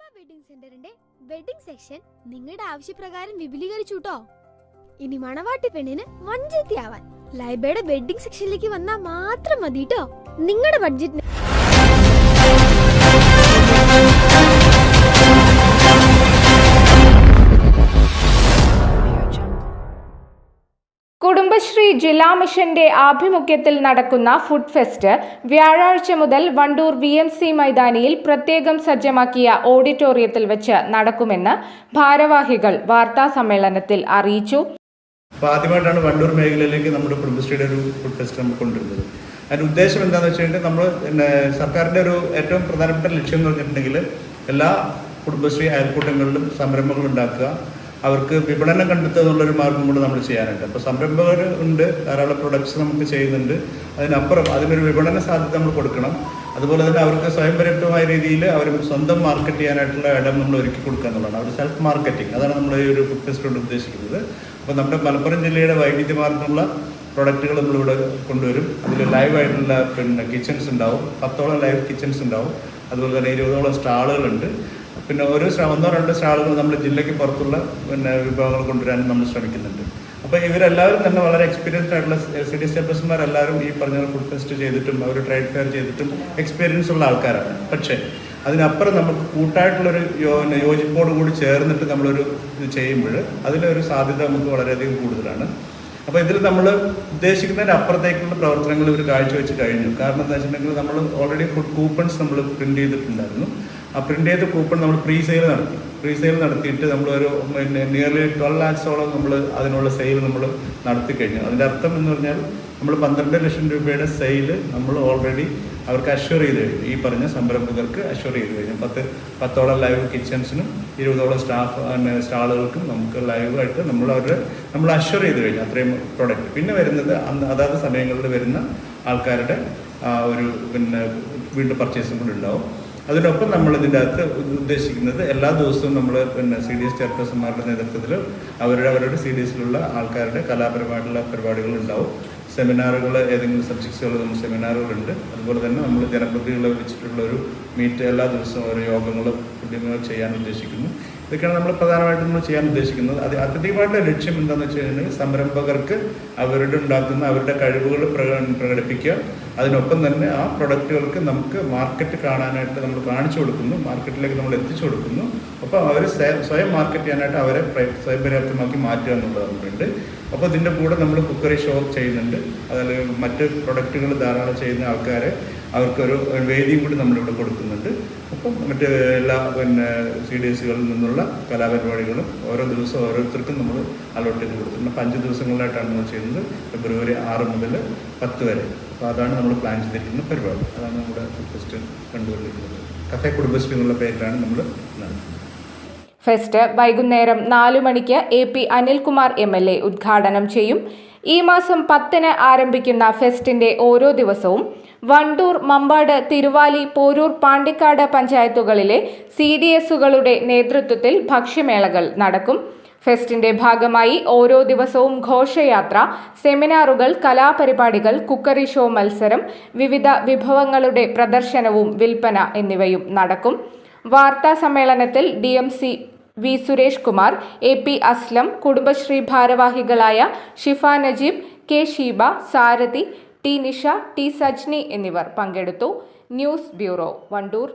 Wedding സെന്ററിന്റെ wedding section നിങ്ങളുടെ ആവശ്യപ്രകാരം വിപുലീകരിച്ചു കേട്ടോ ഇനി മണവാട്ടി പെണ്ണിന് വഞ്ചത്തിയാവാൻ ലൈബയുടെ വെഡിങ് സെക്ഷനിലേക്ക് വന്നാൽ മാത്രം മതി കേട്ടോ നിങ്ങളുടെ ബഡ്ജറ്റിന് ജില്ലാ മിഷന്റെ ആഭിമുഖ്യത്തിൽ നടക്കുന്ന ഫുഡ് ഫെസ്റ്റ് വ്യാഴാഴ്ച മുതൽ വണ്ടൂർ വി എം സി മൈതാനിയിൽ പ്രത്യേകം സജ്ജമാക്കിയ ഓഡിറ്റോറിയത്തിൽ വെച്ച് നടക്കുമെന്ന് ഭാരവാഹികൾ വാർത്താ സമ്മേളനത്തിൽ അറിയിച്ചു. അപ്പോൾ ആദ്യമായിട്ടാണ് വണ്ടൂർ മേഖലയിലേക്ക് നമ്മുടെ കുടുംബശ്രീയുടെ ഒരു ഫുഡ് ഫെസ്റ്റ് നമ്മൾ കൊണ്ടുവരുന്നത്. അതിന്റെ ഉദ്ദേശം എന്താണെന്ന് വെച്ച് കഴിഞ്ഞാൽ നമ്മൾ പിന്നെ സർക്കാരിന്റെ ഒരു ഏറ്റവും പ്രധാനപ്പെട്ട ലക്ഷ്യം എന്ന് പറഞ്ഞിട്ടുണ്ടെങ്കിൽ എല്ലാ കുടുംബശ്രീ അയൽക്കൂട്ടങ്ങളിലും സംരംഭങ്ങൾ ഉണ്ടാക്കുക. അവർക്ക് വിപണനം കണ്ടെത്തുക എന്നുള്ളൊരു മാർഗം കൂടെ നമ്മൾ ചെയ്യാനുണ്ട് അപ്പോൾ സംരംഭകർ ഉണ്ട് ധാരാളം പ്രൊഡക്ട്സ് നമുക്ക് ചെയ്യുന്നുണ്ട്. അതിനപ്പുറം അതിനൊരു വിപണന സാധ്യത നമ്മൾ കൊടുക്കണം. അതുപോലെ തന്നെ അവർക്ക് സ്വയം പര്യാപ്തമായ രീതിയിൽ അവർ സ്വന്തം മാർക്കറ്റ് ചെയ്യാനായിട്ടുള്ള ഇടം നമ്മൾ ഒരുക്കി കൊടുക്കുക എന്നുള്ളതാണ്. അവർ സെൽഫ് മാർക്കറ്റിംഗ് അതാണ് നമ്മൾ ഈ ഒരു ഫുഡ് ഫെസ്റ്റ് കൊണ്ട് ഉദ്ദേശിക്കുന്നത്. അപ്പോൾ നമ്മുടെ മലപ്പുറം ജില്ലയുടെ വൈവിധ്യമാർന്നുള്ള പ്രൊഡക്റ്റുകൾ നമ്മളിവിടെ കൊണ്ടുവരും. അതിൽ ലൈവ് ആയിട്ടുള്ള പിന്നെ കിച്ചൺസ് ഉണ്ടാവും. പത്തോളം ലൈവ് കിച്ചൺസ് ഉണ്ടാവും. അതുപോലെ തന്നെ ഇരുപതോളം സ്റ്റാളുകളുണ്ട് പിന്നെ ഓരോ ശ്രമം ഒന്നോ രണ്ടോ സ്റ്റാളുകൾ നമ്മൾ ജില്ലയ്ക്ക് പുറത്തുള്ള പിന്നെ വിഭവങ്ങൾ കൊണ്ടുവരാനും നമ്മൾ ശ്രമിക്കുന്നുണ്ട്. അപ്പോൾ ഇവരെല്ലാവരും തന്നെ വളരെ എക്സ്പീരിയൻസ്ഡ് ആയിട്ടുള്ള സി ഡി എല്ലാവരും ഈ പറഞ്ഞ ഫുഡ് ഫെസ്റ്റ് ചെയ്തിട്ടും അവർ ട്രേഡ് ഫെയർ ചെയ്തിട്ടും എക്സ്പീരിയൻസ് ഉള്ള ആൾക്കാരാണ്. പക്ഷേ അതിനപ്പുറം നമുക്ക് കൂട്ടായിട്ടുള്ളൊരു യോ യോജിപ്പോട് കൂടി ചേർന്നിട്ട് നമ്മളൊരു ഇത് ചെയ്യുമ്പോൾ അതിലൊരു സാധ്യത നമുക്ക് വളരെയധികം കൂടുതലാണ്. അപ്പോൾ ഇതിൽ നമ്മൾ ഉദ്ദേശിക്കുന്നതിന് അപ്പുറത്തേക്കുള്ള പ്രവർത്തനങ്ങൾ ഇവർ കാഴ്ചവെച്ച് കഴിഞ്ഞു. കാരണം എന്താ വെച്ചിട്ടുണ്ടെങ്കിൽ നമ്മൾ ഓൾറെഡി ഫുഡ് കൂപ്പൺസ് നമ്മൾ പ്രിന്റ് ചെയ്തിട്ടുണ്ടായിരുന്നു. ആ പ്രിന്റ് ചെയ്ത കൂപ്പൺ നമ്മൾ പ്രീ സെയിൽ നടത്തി. പ്രീ സെയിൽ നടത്തിയിട്ട് നമ്മളൊരു പിന്നെ നിയർലി ട്വൽവ് ലാക്സോളം നമ്മൾ അതിനുള്ള സെയിൽ നമ്മൾ നടത്തി കഴിഞ്ഞു. അതിന്റെ അർത്ഥം എന്ന് പറഞ്ഞാൽ നമ്മൾ പന്ത്രണ്ട് ലക്ഷം രൂപയുടെ സെയിൽ നമ്മൾ ഓൾറെഡി അവർക്ക് അഷ്വർ ചെയ്ത് കഴിഞ്ഞു. ഈ പറഞ്ഞ സംരംഭകർക്ക് അഷ്വർ ചെയ്ത് കഴിഞ്ഞു. പത്ത് പത്തോളം ലൈവ് കിച്ചൺസിനും ഇരുപതോളം സ്റ്റാഫ് സ്റ്റാളുകൾക്കും നമുക്ക് ലൈവായിട്ട് നമ്മൾ അവരുടെ നമ്മൾ അഷ്വർ ചെയ്ത് കഴിഞ്ഞു അത്രയും പ്രൊഡക്റ്റ് പിന്നെ വരുന്നത് അന്ന് അതാത് സമയങ്ങളിൽ വരുന്ന ആൾക്കാരുടെ ഒരു പിന്നെ വീണ്ടും പർച്ചേസും കൂടി ഉണ്ടാവും. അതിനൊപ്പം നമ്മൾ ഇതിന്റെ അകത്ത് ഉദ്ദേശിക്കുന്നത് എല്ലാ ദിവസവും നമ്മൾ പിന്നെ സി ഡി എസ് ചെയർപേഴ്സന്മാരുടെ നേതൃത്വത്തിൽ അവരുടെ അവരുടെ സി ഡി എസിലുള്ള ആൾക്കാരുടെ കലാപരമായിട്ടുള്ള പരിപാടികൾ ഉണ്ടാവും. സെമിനാറുകൾ ഏതെങ്കിലും സബ്ജക്ട്സുകൾ നമ്മൾ സെമിനാറുകളുണ്ട് അതുപോലെ തന്നെ നമ്മൾ ജനപ്രതിനിധികളെ വെച്ചിട്ടുള്ള ഒരു മീറ്റ് എല്ലാ ദിവസവും ഓരോ യോഗങ്ങളും പുണ്യങ്ങൾ ചെയ്യാൻ ഉദ്ദേശിക്കുന്നു. ഇതൊക്കെയാണ് നമ്മൾ പ്രധാനമായിട്ടും നമ്മൾ ചെയ്യാൻ ഉദ്ദേശിക്കുന്നത്. അത് അത്യധികമായിട്ടുള്ള ലക്ഷ്യം എന്താണെന്ന് വെച്ച് കഴിഞ്ഞാൽ സംരംഭകർക്ക് അവരുടെ ഉണ്ടാക്കുന്ന അവരുടെ കഴിവുകൾ പ്രക- പ്രകടിപ്പിക്കുക. അതിനൊപ്പം തന്നെ ആ പ്രൊഡക്റ്റുകൾക്ക് നമുക്ക് മാർക്കറ്റ് കാണാനായിട്ട് നമ്മൾ കാണിച്ചു കൊടുക്കുന്നു മാർക്കറ്റിലേക്ക് നമ്മൾ എത്തിച്ചു കൊടുക്കുന്നു. അപ്പം അവർ സ്വയം മാർക്കറ്റ് ചെയ്യാനായിട്ട് അവരെ സ്വയം പര്യാപ്തമാക്കി മാറ്റുക എന്നുള്ളത് നമുക്കുണ്ട് അപ്പോൾ ഇതിന്റെ കൂടെ നമ്മൾ കുക്കറി ഷോപ്പ് ചെയ്യുന്നുണ്ട്. അതിൽ മറ്റ് പ്രൊഡക്റ്റുകൾ ധാരാളം ചെയ്യുന്ന ആൾക്കാരെ അവർക്കൊരു വേദിയും കൂടി നമ്മളിവിടെ കൊടുക്കുന്നുണ്ട്. അപ്പം മറ്റ് എല്ലാ പിന്നെ സി ഡി എസുകളിൽ നിന്നുള്ള കലാപരിപാടികളും ഓരോ ദിവസവും ഓരോരുത്തർക്കും നമ്മൾ അലോട്ട് ചെയ്ത് കൊടുത്തിട്ടുണ്ട്. അപ്പം അഞ്ച് ദിവസങ്ങളിലായിട്ടാണ് നമ്മൾ ചെയ്യുന്നത്. ഫെബ്രുവരി ആറ് മുതൽ പത്ത് വരെ. അപ്പോൾ അതാണ് നമ്മൾ പ്ലാൻ ചെയ്തിരിക്കുന്ന പരിപാടി. അതാണ് നമ്മുടെ ഫെസ്റ്റ് കണ്ടുകൊണ്ടിരിക്കുന്നത്. കഫേ കുടുംബശ്രീ എന്നുള്ള പേരിലാണ് നമ്മൾ നടത്തുന്നത് ഫെസ്റ്റ് വൈകുന്നേരം നാലു മണിക്ക് A P Anilkumar M L A ഉദ്ഘാടനം ചെയ്യും. ഈ മാസം പത്തിന് ആരംഭിക്കുന്ന ഫെസ്റ്റിന്റെ ഓരോ ദിവസവും വണ്ടൂർ മമ്പാട് തിരുവാലി പോരൂർ പാണ്ടിക്കാട് പഞ്ചായത്തുകളിലെ സി ഡി എസുകളുടെ നേതൃത്വത്തിൽ ഭക്ഷ്യമേളകൾ നടക്കും. ഫെസ്റ്റിന്റെ ഭാഗമായി ഓരോ ദിവസവും ഘോഷയാത്ര സെമിനാറുകൾ കലാപരിപാടികൾ കുക്കറി ഷോ മത്സരം വിവിധ വിഭവങ്ങളുടെ പ്രദർശനവും വിൽപ്പന എന്നിവയും നടക്കും. വാർത്താ സമ്മേളനത്തിൽ D M C V Suresh Kumar A P Aslam Kudumbashree ഭാരവാഹികളായ Shifa Najeeb K Sheeba Sarathi T Nisha T Sajni എന്നിവർ പങ്കെടുത്തു. News bureau Wandoor.